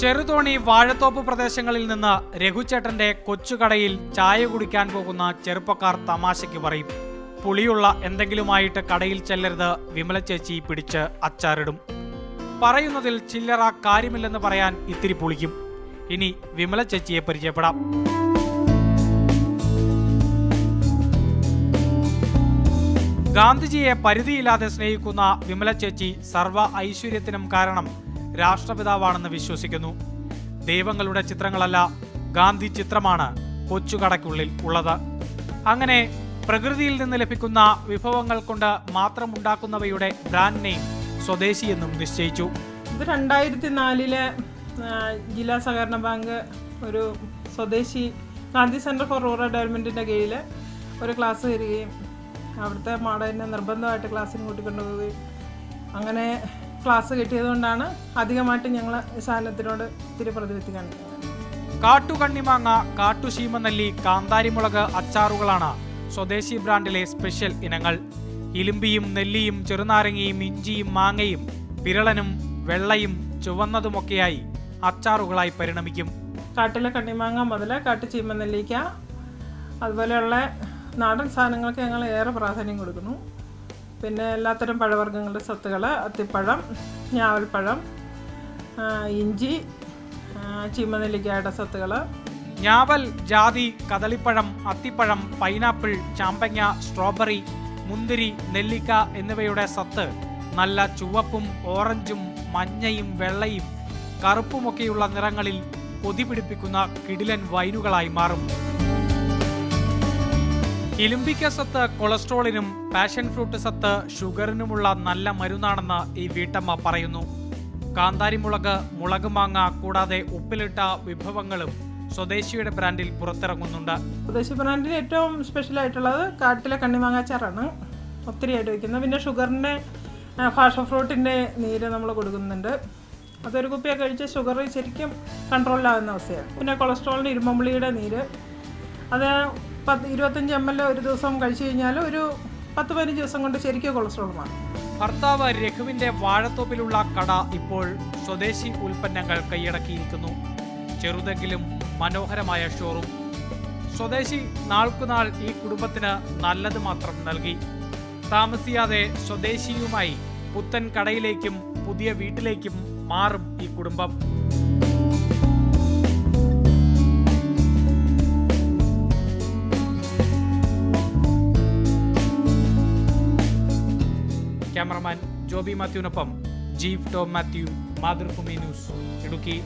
ചെറുതോണി വാഴത്തോപ്പ് പ്രദേശങ്ങളിൽ നിന്ന് രഘുചേട്ടന്റെ കൊച്ചുകടയിൽ ചായ കുടിക്കാൻ പോകുന്ന ചെറുപ്പക്കാർ തമാശയ്ക്ക് പറയും. പുളിയുള്ള എന്തെങ്കിലുമായിട്ട് കടയിൽ ചെല്ലരുത് വിമല ചേച്ചി പിടിച്ച് അച്ചാറിടും. പറയുന്നതിൽ ചില്ലറ കാര്യമില്ലെന്ന് പറയാൻ ഇത്തിരി പുളിക്കും. ഇനി വിമല ചേച്ചിയെ പരിചയപ്പെടാം. ഗാന്ധിജിയെ പരിധിയില്ലാതെ സ്നേഹിക്കുന്ന വിമല ചേച്ചി സർവ ഐശ്വര്യത്തിനും കാരണം രാഷ്ട്രപിതാവാണെന്ന് വിശ്വസിക്കുന്നു. ദൈവങ്ങളുടെ ചിത്രങ്ങളല്ല ഗാന്ധി ചിത്രമാണ് കൊച്ചുകടയ്ക്കുള്ളിൽ ഉള്ളത്. അങ്ങനെ പ്രകൃതിയിൽ നിന്ന് ലഭിക്കുന്ന വിഭവങ്ങൾ കൊണ്ട് മാത്രമുണ്ടാക്കുന്നവയുടെ ബ്രാൻഡ് നെയിം സ്വദേശി എന്നും നിശ്ചയിച്ചു. ഇത് രണ്ടായിരത്തി നാലിലെ ജില്ലാ സഹകരണ ബാങ്ക് ഒരു സ്വദേശി ഗാന്ധി സെന്റർ ഫോർ റൂറൽ ഡെവലപ്മെന്റിന്റെ കീഴിൽ ഒരു ക്ലാസ് തരികയും അവിടുത്തെ മാഡലിനെ നിർബന്ധമായിട്ട് ക്ലാസ്സിന് കൂട്ടിക്കൊണ്ടുപോവുകയും അങ്ങനെ ക്ലാസ് കിട്ടിയതുകൊണ്ടാണ് അധികമായിട്ട് ഞങ്ങൾ സാധനത്തിനോട് ഇത്തിരി പ്രതിവിധി കാണിക്കുന്നത് കാട്ടുകണ്ണിമാങ്ങ കാട്ടുശീമനെല്ലി കാന്താരിമുളക് അച്ചാറുകളാണ് സ്വദേശി ബ്രാൻഡിലെ സ്പെഷ്യൽ ഇനങ്ങൾ. ഇലുമ്പിയും നെല്ലിയും ചെറുനാരങ്ങയും ഇഞ്ചിയും മാങ്ങയും വിരളനും വെള്ളയും ചുവന്നതുമൊക്കെയായി അച്ചാറുകളായി പരിണമിക്കും. കാട്ടിലെ കണ്ണിമാങ്ങ മുതൽ കാട്ടു ചീമനെല്ലിക്ക അതുപോലെയുള്ള നാടൻ സാധനങ്ങൾക്ക് ഞങ്ങൾ ഏറെ പ്രാധാന്യം കൊടുക്കുന്നു. പിന്നെ എല്ലാത്തരം പഴവർഗങ്ങളുടെ സത്തുകൾ അത്തിപ്പഴം ഞാവൽപ്പഴം ഇഞ്ചി ചീമനെല്ലിക്കായുടെ സത്തുകൾ ഞാവൽ ജാതി കദളിപ്പഴം അത്തിപ്പഴം പൈനാപ്പിൾ ചാമ്പങ്ങ സ്ട്രോബെറി മുന്തിരി നെല്ലിക്ക എന്നിവയുടെ സത്ത്. നല്ല ചുവപ്പും ഓറഞ്ചും മഞ്ഞയും വെള്ളയും കറുപ്പുമൊക്കെയുള്ള നിറങ്ങളിൽ കൊതി പിടിപ്പിക്കുന്ന കിടിലൻ വൈനുകളായി മാറും. ഇലുമ്പിക്ക സത്ത് കൊളസ്ട്രോളിനും പാഷൻ ഫ്രൂട്ട് സത്ത് ഷുഗറിനുമുള്ള നല്ല മരുന്നാണെന്ന് ഈ വീട്ടമ്മ പറയുന്നു. കാന്താരിമുളക് മുളക് മാങ്ങ കൂടാതെ ഉപ്പിലിട്ട വിഭവങ്ങളും സ്വദേശിയുടെ ബ്രാൻഡിൽ പുറത്തിറങ്ങുന്നുണ്ട്. സ്വദേശി ബ്രാൻഡിൽ ഏറ്റവും സ്പെഷ്യൽ ആയിട്ടുള്ളത് കാട്ടിലെ കണ്ണിമാങ്ങാച്ചാറാണ്. ഒത്തിരി ആയിട്ട് വയ്ക്കുന്നത്. പിന്നെ ഷുഗറിന്റെ ഫാഷൻ ഫ്രൂട്ടിന്റെ നീര് നമ്മൾ കൊടുക്കുന്നുണ്ട്. അതൊരു കുപ്പിയൊക്കെ കഴിച്ച് ഷുഗർ ശരിക്കും കൺട്രോളിലാകുന്ന അവസ്ഥയാണ്. പിന്നെ കൊളസ്ട്രോളിന്റെ ഇരുമ്പുള്ളിയുടെ നീര്. അത് പത്ത് ഇരുപത്തഞ്ച് എം എൽ ഒരു ദിവസം കഴിച്ചു കഴിഞ്ഞാൽ ഒരു പത്ത് പതിനഞ്ച് ദിവസം കൊണ്ട് ശരിക്കും കൊളസ്ട്രോൾ മാറും. ഭർത്താവ് രഘുവിന്റെ വാഴത്തോപ്പിലുള്ള കട ഇപ്പോൾ സ്വദേശി ഉൽപ്പന്നങ്ങൾ കൈയടക്കിയിരിക്കുന്നു. ചെറുതെങ്കിലും മനോഹരമായ ഷോറൂം സ്വദേശി നാൾക്കുനാൾ ഈ കുടുംബത്തിന് നല്ലത് മാത്രം നൽകി. താമസിയാതെ സ്വദേശിയുമായി പുത്തൻ കടയിലേക്കും പുതിയ വീട്ടിലേക്കും മാറും ഈ കുടുംബം. ക്യാമറമാൻ ജോബി മാത്യുവിനൊപ്പം ജീവ് ടോം മാത്യു മാതൃഭൂമി ന്യൂസ് ഇടുക്കി.